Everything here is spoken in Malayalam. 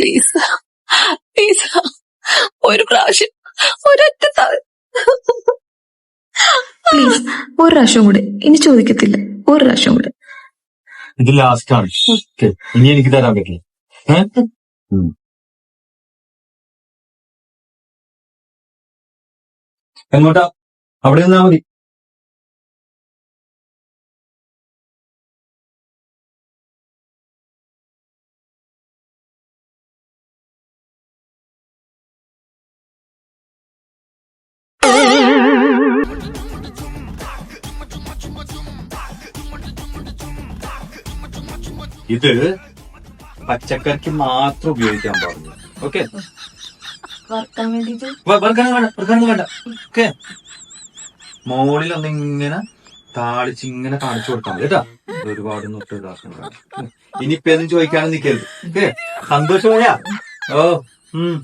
പ്ലീസ് പ്ലീസ് ഒരു പ്രാവശ്യം ഒരൊറ്റ പ്ലീസ് ഒരു പ്രാവശ്യം കൂടെ. ഇനി ചോദിക്കത്തില്ല. ഒരു പ്രാവശ്യം കൂടെ. ഇത് ലാസ്റ്റ് ആണ്. ഇനി എനിക്ക് തരാൻ പറ്റില്ല. എങ്ങോട്ടാ? അവിടെ നിന്നാ മതി. ഇത് പച്ചക്കറിക്ക് മാത്രം ഉപയോഗിക്കാൻ പാടുള്ളൂ ഓക്കെ വേണ്ട വേണ്ട ഓക്കെ മോളിൽ ഒന്ന് ഇങ്ങനെ താളിച്ച് ഇങ്ങനെ കാണിച്ചു കൊടുത്താൽ മതി കേട്ടാ. ഒരുപാട് നൊട്ട് ഇതാക്കണ്ട. ഇനിയിപ്പോ ഒന്നും ചോദിക്കാനും നിൽക്കരുത് ഓക്കെ സന്തോഷമായ ഓ ഉം.